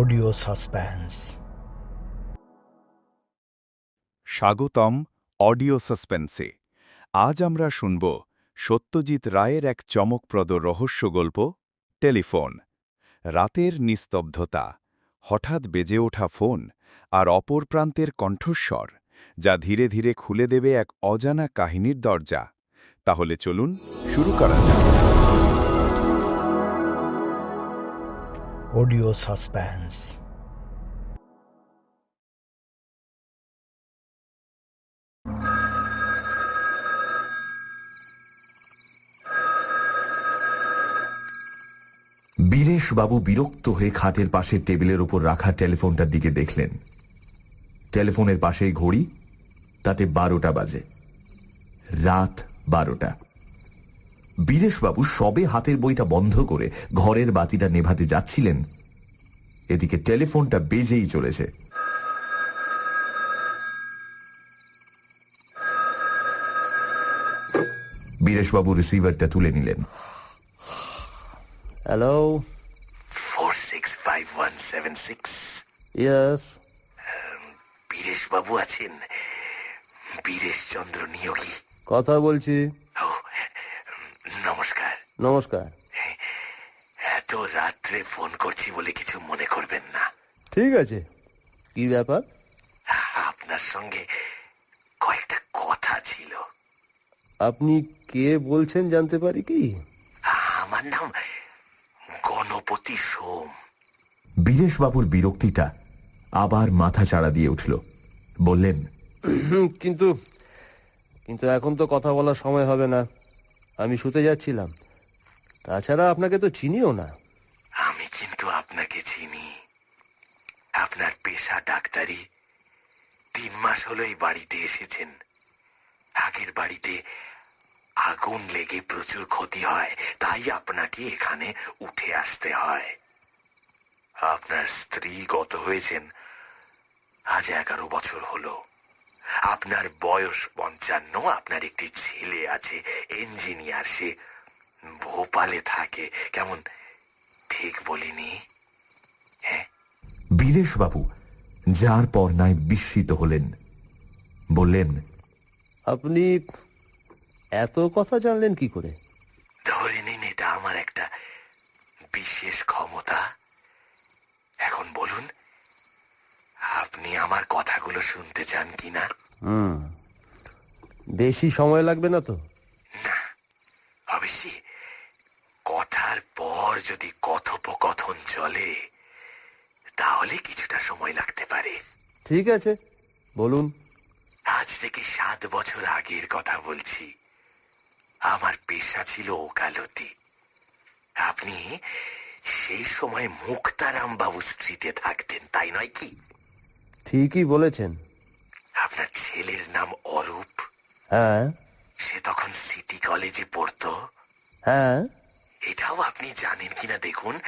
Audio suspense. স্বাগতম audio সাসপেন্সে। আজ আমরা শুনব সত্যজিৎ রায়ের এক চমকপ্রদ রহস্য গল্প, টেলিফোন। রাতের নিস্তব্ধতা, হঠাৎ বেজে ওঠা ফোন আর অপর প্রান্তের কণ্ঠস্বর, যা ধীরে ধীরে খুলে দেবে এক অজানা কাহিনীর দরজা। তাহলে চলুন শুরু করা যাক। Audio suspense. বীরেশবাবু বিরক্ত হয়ে খাটের পাশের টেবিলের উপর রাখা টেলিফোনটার দিকে দেখলেন। টেলিফোনের পাশেই ঘড়ি, তাতে বারোটা বাজে। রাত বারোটা। বীরেশবাবু সবে হাতের বইটা বন্ধ করে ঘরের বাতিটা নেভাতে যাচ্ছিলেন। এদিকে টেলিফোনটা বেজেই চলেছে। বীরেশবাবু রিসিভারটা তুলে নিলেন। Hello? Four six five one seven six yes বীরেশবাবু আছেন। বীরেশ চন্দ্র নিয়োগী। কথা বলছি। নমস্কার। এত রাত্রে ফোন করছি বলে কিছু মনে করবেন না। ঠিক আছে। কি ব্যাপার? আপনার সঙ্গে কয়েকটা কথা ছিল। আপনি কে বলছেন জানতে পারি কি? আমার নাম গণপতি সোম। বীরেশ বাবুর বিরক্তিটা আবার মাথা চাড়া দিয়ে উঠল। বললেন কিন্তু কিন্তু এখন তো কথা বলার সময় হবে না। আমি শুতে যাচ্ছিলাম। তাছাড়া আপনাকে তো চিনিও না। আমি কিন্তু আপনাকে চিনি। আপনার পেশা ডাক্তারি। তিন মাস হলো এই বাড়িতে এসেছেন। আগের বাড়িতে আগুন লেগে প্রচুর ক্ষতি হয়, তাই আপনাকে এখানে উঠে আসতে হয়। আপনার স্ত্রী গত হয়েছেন। আজ এগারো বছর হলো। আপনার বয়স পঞ্চান্ন, আপনার একটি ছেলে আছে, ইঞ্জিনিয়ার সে। ভোপালে থাকে। কেমন? ঠিক বলিনি। হ্যাঁ? বীরেশবাবু যার পর নাই বিস্মিত হলেন। বললেন আপনি এত কথা জানলেন কি করে? ধরে নিন এটা আমার একটা বিশেষ ক্ষমতা। এখন বলুন আপনি আমার কথাগুলো শুনতে চান কিনা? হুম। বেশি সময় লাগবে না তো? চলে তাহলে কিছুটা সময় লাগতে পারে। ঠিক আছে বলুন। আজ থেকে সাত বছর আগের কথা বলছি। আমার পেশা ছিল ওকালতি। আপনি সেই সময় মুক্তারাম বাবু স্ট্রিটে থাকতেন তাই নয় কি? ঠিকই বলেছেন। আপনার ছেলের নাম অরূপ। হ্যাঁ। সে তখন সিটি কলেজে পড়তো। হ্যাঁ। এটাও আপনি জানেন কিনা দেখুন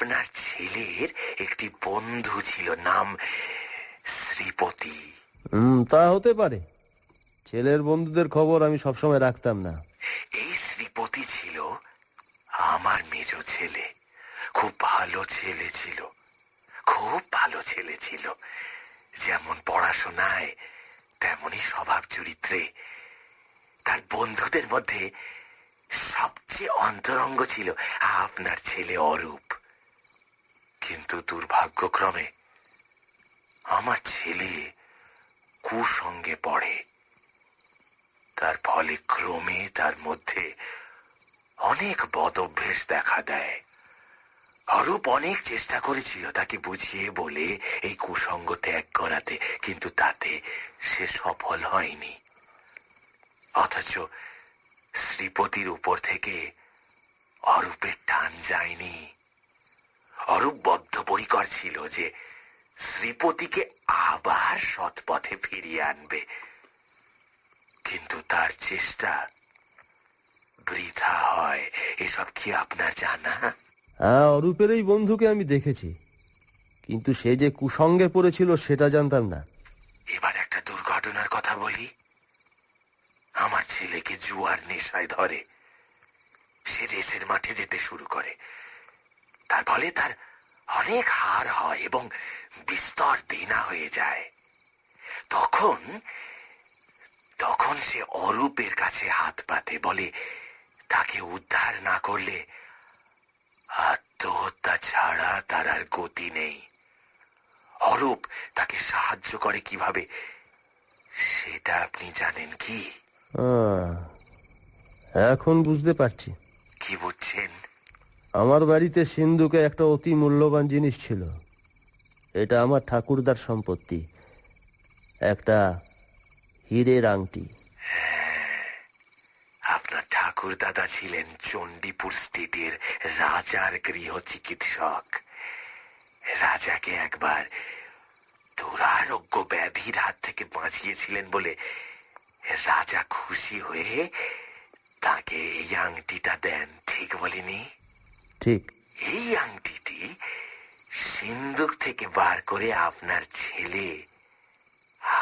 আপনার ছেলের একটি বন্ধু ছিল নাম শ্রীপতি। হুম তা হতে পারে। ছেলের বন্ধুদের খবর আমি সবসময় রাখতাম না। এই শ্রীপতি ছিল আমার মেজ ছেলে। খুব ভালো ছেলে ছিল। খুব ভালো ছেলে ছিল। যেমন পড়াশোনায় তেমনই স্বভাব চরিত্রে। তার বন্ধুদের মধ্যে সবচেয়ে অন্তরঙ্গ ছিল আপনার ছেলে অরূপ। কিন্তু দুর্ভাগ্যক্রমে আমার ছেলে কুসঙ্গে পড়ে। তার ফলে ক্রমে তার মধ্যে অনেক বদভ্যেস দেখা দেয়। অরূপ অনেক চেষ্টা করেছিল তাকে বুঝিয়ে বলে এই কুসঙ্গ ত্যাগ করাতে, কিন্তু তাতে সে সফল হয়নি। অথচ শ্রীপতির উপর থেকে অরূপের টান যায়নি। ছিল যে শ্রীপতিকে আবার সৎপথে ফিরিয়ে আনবে। কিন্তু তার চেষ্টা বৃথা হয়। এসব কি আপনার জানা? হ্যাঁ অরূপের এই বন্ধুকে আমি দেখেছি। কিন্তু সে যে কুসঙ্গে পড়েছিল সেটা জানতাম না। এবার একটা দুর্ঘটনার কথা বলি। আমার ছেলেকে জুয়ার নেশায় ধরে। সে রেসের মাঠে যেতে শুরু করে। তার ফলে তার অনেক হার হয় এবং বিস্তর দেনা হয়ে যায়। তখন তখন সে অরূপের কাছে হাত পাতে বলে তাকে উদ্ধার না করলে আত্মহত্যা ছাড়া তার আর গতি নেই। অরূপ তাকে সাহায্য করে কীভাবে সেটা আপনি জানেন কি? এখন বুঝতে পারছি। কি বুঝছেন? আমার বাড়িতে সিন্ধুকে একটা অতি মূল্যবান জিনিস ছিল। এটা আমার ঠাকুরদার সম্পত্তি। একটা হীরের আংটি। আপনার ঠাকুর দাদা ছিলেন চণ্ডীপুর স্টেটের রাজার গৃহ চিকিৎসক রাজাকে একবার দুরারোগ্য ব্যাধির হাত থেকে বাঁচিয়েছিলেন বলে রাজা খুশি হয়ে তাকে এই আংটিটা দেন, ঠিক বলিনি? ঠিক। এই আংটিটি সিন্দুক থেকে বার করে আপনার ছেলে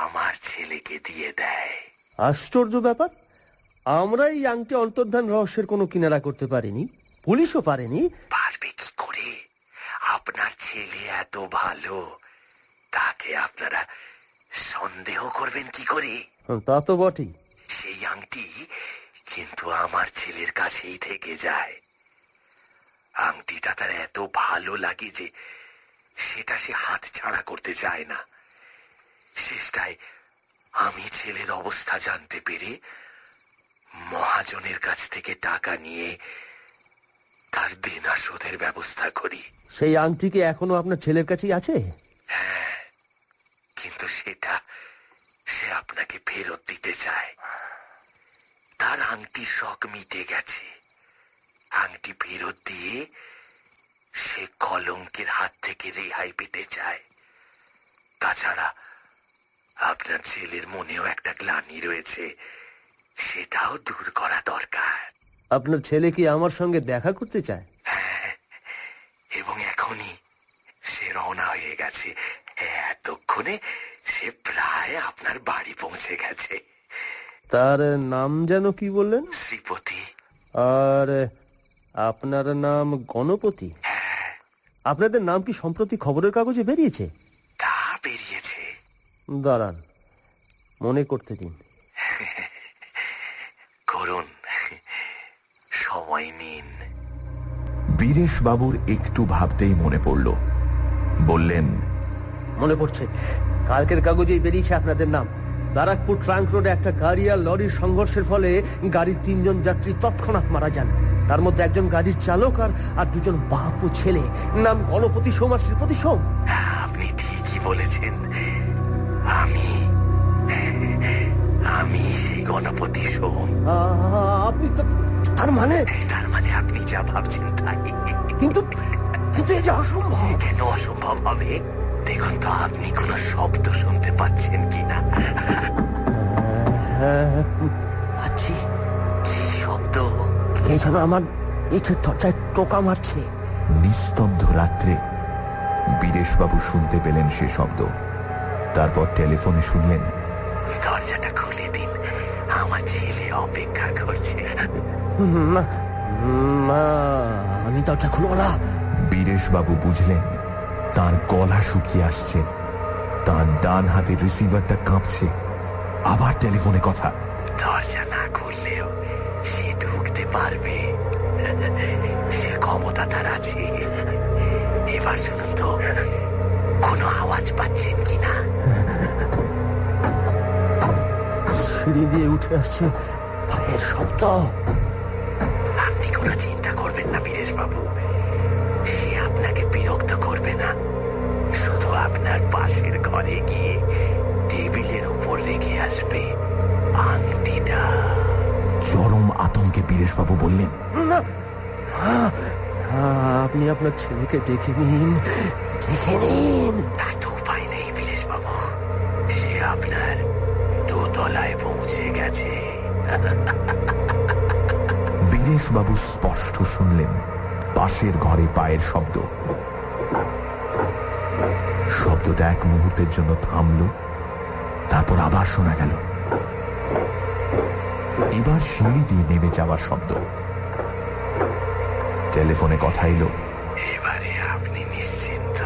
আমার ছেলেকে দিয়ে দেয়। আশ্চর্য ব্যাপার। আমরা এই আংটি অন্তর্ধান রহস্যের কোনো কিনারা করতে পারিনি পুলিশও পারেনি। পারবে কি করে? আপনার ছেলে এত ভালো তাকে আপনারা সন্দেহ করবেন কি করে? তা তো বটেই। সেই আংটি কিন্তু আমার ছেলের কাছেই থেকে যায়। আংটিটা তার এত ভালো লাগে যে সেটা সে হাত ছাড়া করতে চায় না। শেষটায় আমি ছেলের অবস্থা জানতে পেরে মহাজনের কাছ থেকে টাকা নিয়ে তার দেনা শোধের ব্যবস্থা করি। সেই আংটি কি এখনও আপনার ছেলের কাছেই আছে? হ্যাঁ কিন্তু সেটা সে আপনাকে ফেরত দিতে চায়। তার আংটির শখ মিটে গেছে। আংটি ফেরত দিয়ে সে কলঙ্কের হাত থেকে রেহাই পেতে চায়। তাছাড়া আপনার ছেলের মনেও একটা গ্লানি রয়েছে সেটাও দূর করা দরকার। আপনার ছেলে কি আমার সঙ্গে দেখা করতে চায়? এবং এখনই সে রওনা হয়ে গেছে। এতক্ষণে সে প্রায় আপনার বাড়ি পৌঁছে গেছে। তার নাম যেন কি বললেন? শ্রীপতি। আর আপনার নাম গণপতি? আপনাদের নাম কি সম্প্রতি খবরের কাগজে বেরিয়েছে? তা বেরিয়েছে। দাঁড়ান মনে করতে দিন। করুন। সময় নিন। বীরেশ বাবুর একটু ভাবতেই মনে পড়ল। বললেন মনে পড়ছে কালকের কাগজেই বেরিয়েছে আপনাদের নাম। ব্যারাকপুর ট্রাঙ্ক রোডে একটা গাড়ি আর লরির সংঘর্ষের ফলে গাড়ির তিনজন যাত্রী তৎক্ষণাৎ মারা যান। তার মধ্যে একজন গাড়ির চালক আর আর দুজন বাপু ছেলে। নাম গণপতি সোম আর শ্রীপতি সোম। আপনি ঠিকই বলেছেন। আমি আমি সেই গণপতি সোম। আপনি তার মানে? তার মানে আপনি যা ভাবছেন তাই। কিন্তু কিন্তু এটা অসম্ভব। কেন অসম্ভব হবে? দেখুন তো আপনি কোনো শব্দ শুনতে পাচ্ছেন কিনা? হ্যাঁ। কে আমার ইটের দরজায় টোকা মারছে। নিস্তব্ধ রাত্রে বীরেশবাবু শুনতে পেলেন সে শব্দ। তারপর টেলিফোনে শুনলেন দরজাটা খুলে দিন আমার ছেলে অপেক্ষা করছে। আমি দরজা খুলবো না। বীরেশবাবু বুঝলেন তার গলা শুকিয়ে আসছে। তার ডান হাতের রিসিভারটা কাঁপছে। আবার টেলিফোনে কথা। দরজা না খুললেও সে ঢুকতে পারবে ক্ষমতা তার আছে। এবার শুনুন তো কোনো আওয়াজ পাচ্ছেন কিনা? সিঁড়ি দিয়ে উঠে আসছে পায়ের শব্দ। আপনি কোনো চিন্তা করবেন না বীরেশ বাবু সে আপনাকে বিরক্ত করবে না। শুধু আপনার পাশের ঘরে গিয়ে টেবিলের উপর রেখে আসবে আংটিটা। চরম আতঙ্কে বীরেশবাবু বললেন আপনি আপনার ছেলেকে ডেকে নিন। ডেকে নিন তা তো উপায় নেই বাবু সে আপনার দোতলায় পৌঁছে গেছে। বীরেশবাবু স্পষ্ট শুনলেন। পাশের ঘরে পায়ের শব্দ। শব্দটা এক মুহূর্তের জন্য থামল তারপর আবার শোনা গেল। এবার সিঁড়ি দিয়ে নেমে যাওয়ার শব্দ। টেলিফোনে কথা এলো। এবারে আপনি নিশ্চিন্ত।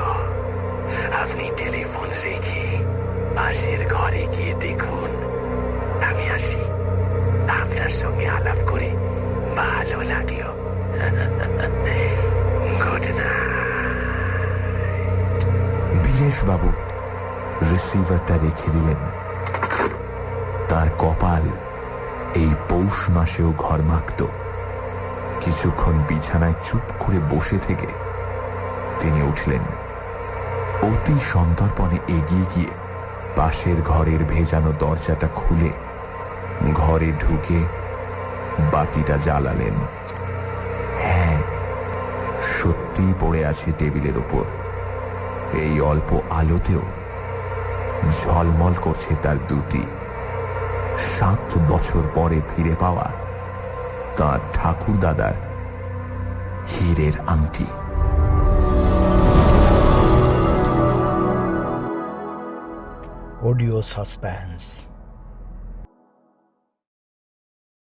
আপনি টেলিফোন রেখে পাশের ঘরে গিয়ে দেখুন। আমি আসি। আপনার সঙ্গে আলাপ করে ভালো লাগল। গুড বাবু রিসিভারটা রেখে দিলেন। তার কপাল এই পৌষ মাসেও ঘর মাখত কিছুক্ষণ বিছানায় চুপ করে বসে থেকে তিনি উঠলেন। অতি সন্তর্পণে এগিয়ে গিয়ে পাশের ঘরের ভেজানো দরজাটা খুলে ঘরে ঢুকে বাতিটা জ্বালালেন। হ্যাঁ সত্যি পড়ে আছে টেবিলের ওপর। এই অল্প আলোতেও ঝলমল করছে তার দুটি। সাত বছর পরে ফিরে পাওয়া তার ঠাকুর দাদার হীরের আংটি অডিও suspense.